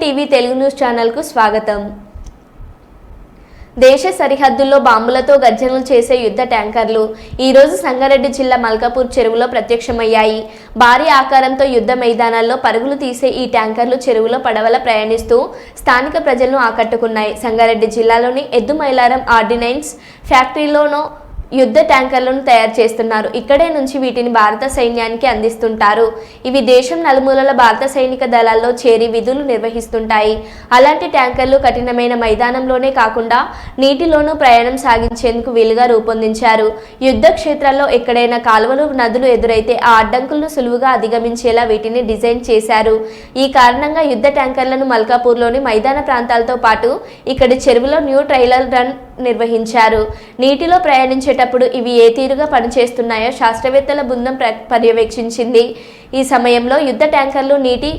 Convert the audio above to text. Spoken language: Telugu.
టీవీ తెలుగు న్యూస్ ఛానల్కు స్వాగతం. దేశ సరిహద్దుల్లో బాంబులతో గర్జనలు చేసే యుద్ధ ట్యాంకర్లు ఈరోజు సంగారెడ్డి జిల్లా మల్కాపూర్ చెరువులో ప్రత్యక్షమయ్యాయి. భారీ ఆకారంతో యుద్ధ మైదానాల్లో పరుగులు తీసే ఈ ట్యాంకర్లు చెరువులో పడవల ప్రయాణిస్తూ స్థానిక ప్రజలను ఆకట్టుకున్నాయి. సంగారెడ్డి జిల్లాలోని ఎద్దు మైలారం ఆర్డినెన్స్ ఫ్యాక్టరీలోనో యుద్ధ ట్యాంకర్లను తయారు చేస్తున్నారు. ఇక్కడే నుంచి వీటిని భారత సైన్యానికి అందిస్తుంటారు. ఇవి దేశం నలుమూలల భారత సైనిక దళాల్లో చేరి విధులు నిర్వహిస్తుంటాయి. అలాంటి ట్యాంకర్లు కఠినమైన మైదానంలోనే కాకుండా నీటిలోనూ ప్రయాణం సాగించేందుకు వీలుగా రూపొందించారు. యుద్ధ క్షేత్రాల్లో ఎక్కడైనా కాలువలు నదులు ఎదురైతే ఆ అడ్డంకులను సులువుగా అధిగమించేలా వీటిని డిజైన్ చేశారు. ఈ కారణంగా యుద్ధ ట్యాంకర్లను మల్కాపూర్లోని మైదాన ప్రాంతాలతో పాటు ఇక్కడి చెరువులో న్యూ ట్రైలర్ రన్ నిర్వహించారు. నీటిలో ప్రయాణించే ప్రయాణించేటప్పుడు ఇవి ఏ తీరుగా పనిచేస్తున్నాయో శాస్త్రవేత్తల బృందం ప్ర- పర్యవేక్షించింది. ఈ సమయంలో యుద్ధ ట్యాంకర్లు నీటి